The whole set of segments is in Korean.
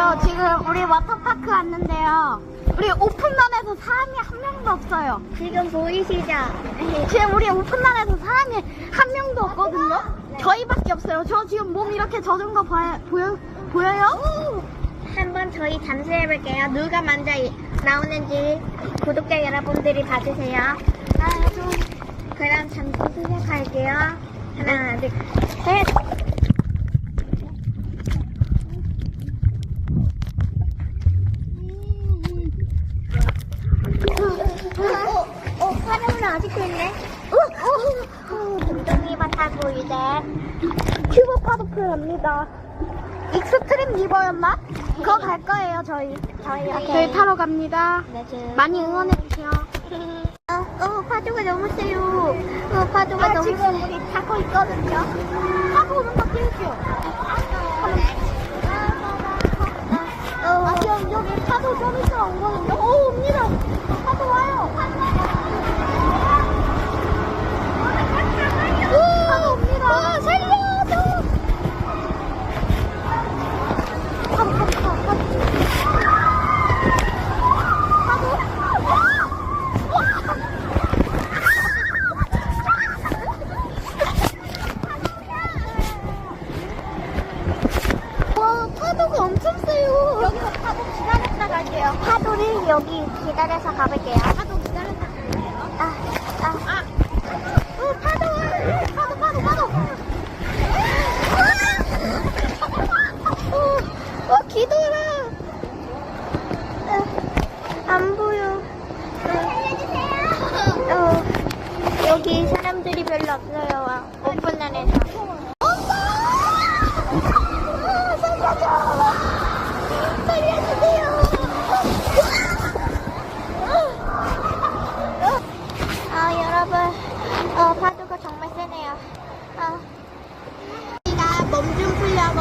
안녕하세요. 지금 우리 워터파크 왔는데요. 우리 오픈런에서 사람이 한 명도 없어요. 지금 보이시죠? 지금 우리 오픈런에서 사람이 한 명도 없거든요. 저희밖에 없어요. 저 지금 몸 이렇게 젖은 거 봐, 보여, 보여요? 한번 저희 잠수해볼게요. 누가 먼저 이- 나오는지 구독자 여러분들이 봐주세요. 아, 좀. 그럼 잠수 시작할게요. 하나, 둘, 셋. 어, 어, 화면은 아직도 있네. 어, 어, 동동이만 타고 이제 큐브 파도프랍니다. 익스트림 리버였나? 그거 갈 거예요, 저희. 저희 저희 타러 갑니다. 네, 지금 많이 응원해 주세요. 어, 어, 파도가 너무 세요. 어, 파도가 아, 너무 지금 세. 우리 타고 있거든요. 타고 오는 거 띄울게요. 어, 아, 지금 여기 파도 좀 있으면 오거든요. 오, 옵니다. 파도 와요. 오, 파도 옵니다. 와, 살려줘. 파도, 파도, 파도, 파도. 와, 파도가 엄청 세요. 여기서 파도 기다렸다 갈게요. 파도를 여기 기다려서 가볼게요. 파도 기다렸다. 아, 아, 아, 어, 파도 와. 파도, 파도, 파도. 어, 어, 기도라. 어, 안 보여. 어, 어, 여기 사람들이 별로 없어요. 아, 오픈런에서. 아, 여러분. 어, 파도가 정말 세네요. 아, 저희가 몸 좀 풀려고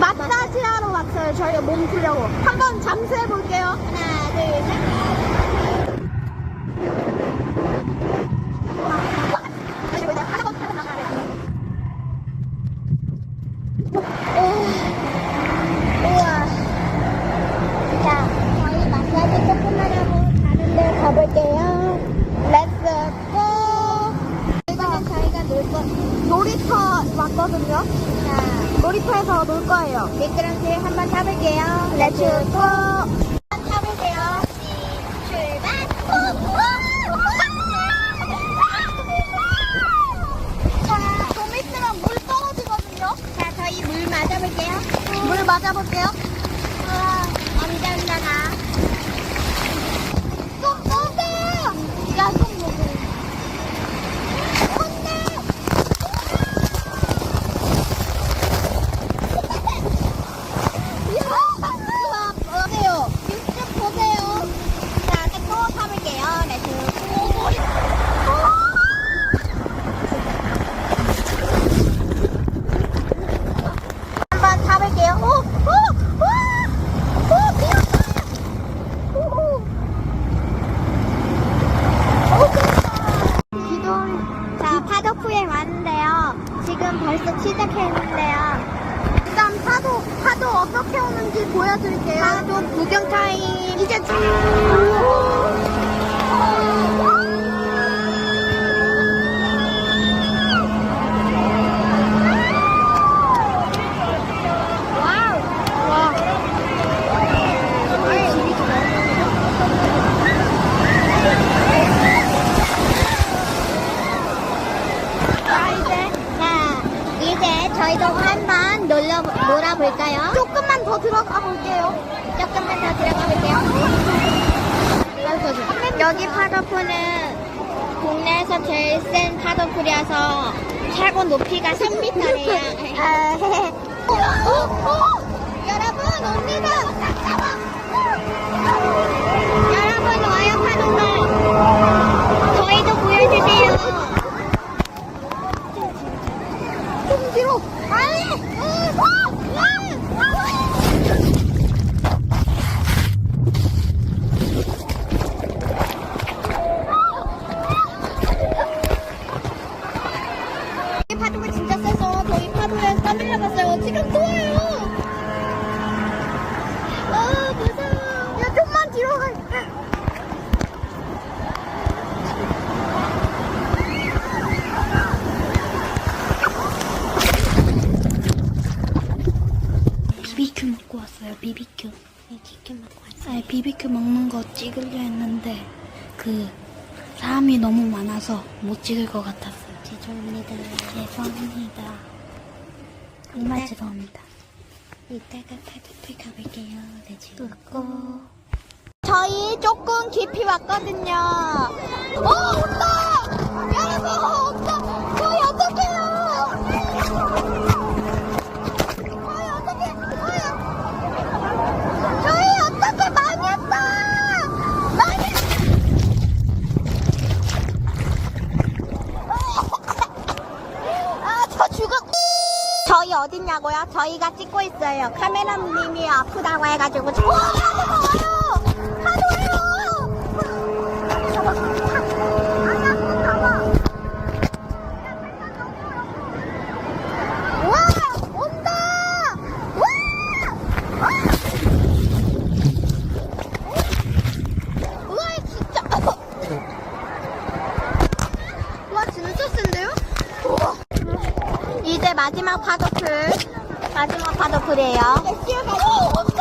마사지 하러 왔어요. 저희가 몸 풀려고. 한번 잠수해 볼게요. 하나, 둘, 셋. 우와. 자, 저희 마사지 조금만 하고 다른 데 가볼게요. 렛츠 고! 저희가. 놀이터 왔거든요. 자, 놀이터에서 놀 거예요. 미끄럼틀 한번 타볼게요. 렛츠 고! 한번 타볼게요. 출발! 자, 좀 있으면 물 떨어지거든요. 자, 저희 물 맞아볼게요. 물 맞아볼게요. 우와, 안전하다. 좀 먹어! 야, 좀 먹어. 우와, 보세요. 육즙 보세요. 자, 이제 또 타볼게요. 렛츠 고! 한번 타볼게요. 오! 오! 오! 오! 뛰었다! 오! 오, 뛰었다! 기도 자, 파도프에 왔는데요. 지금 벌써 시작했는데요. 일단 파도, 파도 어떻게 오는지 보여드릴게요. 파도 구경 타임. 이제 쭉. 저희도 한번 놀러, 놀아볼까요? 조금만 더 들어가 볼게요. 조금만 더 들어가 볼게요. 여기 파도풀은 국내에서 제일 센 파도풀이어서 최고 높이가 3m래요. 아, 어, 어, 어! 여러분, 옵니다! 네, 치킨 먹고 왔어요. 아, 비비큐 먹는 거 찍으려 했는데 그 사람이 너무 많아서 못 찍을 것 같았어요. 죄송합니다. 죄송합니다. 정말 네. 죄송합니다. 이따가 파도풀 가볼게요. 네, 지금. 고 저희 조금 깊이 왔거든요. 어, 온다! 여러분, 온다! 저희 어떡해요! 저희 어떡해! 저희, 저희 어떡해! 망했다! 망했 아, 저 죽었. 저희 어딨냐고요? 저희가 찍고 있어요. 카메라님이 아프다고 해가지고. 저... 와, 하도 와요! 하도 와요! 잡아, 아니, 아니, 잡아. 와! 온다! 와! 와! 우와, 진짜. 와, 진짜 센데요? 이제 마지막 파도풀. 마지막 파도풀이에요. 오,